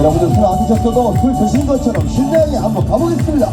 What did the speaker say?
여러분들 손안 드셨어도 술 드신 것처럼 신나게 한번 가보겠습니다.